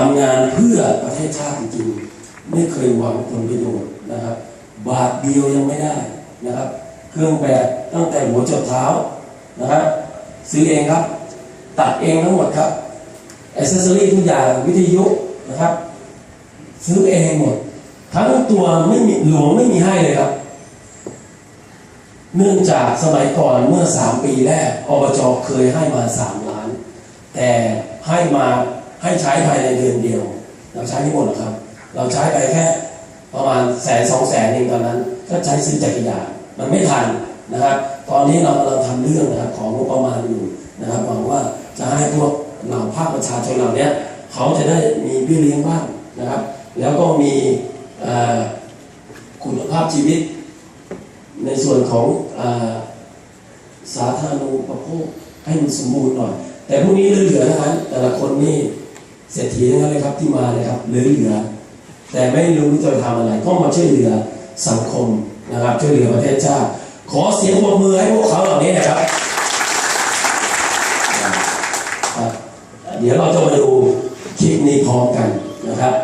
ทำงานเพื่อประเทศชาติจริงๆไม่เคยหวังผลประโยชน์นะครับ บาทเดียวยังไม่ได้นะครับ เครื่องแบบตั้งแต่หัวจดเท้านะครับซื้อเองครับ ตัดเองทั้งหมดครับอ c เซสซอรี่ทุกอย่างวิทยุนะครับ ซื้อเองหมด ทั้งตัวไม่มีหลวงไม่มีให้เลยครับ เนื่องจากสมัยก่อนเมื่อสามปีแรกอบจเคยให้มาสามล้าน แต่ให้มา ให้ใช้ภายในเดือนเดียว เราใช้ไม่หมดหรอกครับ เราใช้ไปแค่ประมาณแสนสองแสนเองตอนนั้น ก็ใช้ซื้อจักรยานมันไม่ทันนะครับ ตอนนี้เรากำลังทำเรื่องนะครับของงบประมาณอยู่นะครับหวังว่าจะให้พวกเหล่าภาคประชาชนเหล่านี้เขาจะได้มีเบี้ยเลี้ยงบ้างนะครับ แล้วก็มีคุณภาพชีวิต ในส่วนของอสาธารณูปโภคให้มันสมบูรณ์หน่อย แต่พวกนี้เหลือๆทั้งนั้นแต่ละคนนี่ เศรษฐีทั้งนั้นเลยครับที่มาเลยครับเหลือๆแต่ไม่รู้จะทำอะไรก็มาช่วยเหลือสังคมนะครับช่วยเหลือประเทศชาติขอเสียงปรบมือให้พวกเขาเหล่านี้นะครับเดี๋ยวเราจะมาดูคลิปนี้พร้อมกันนะครับ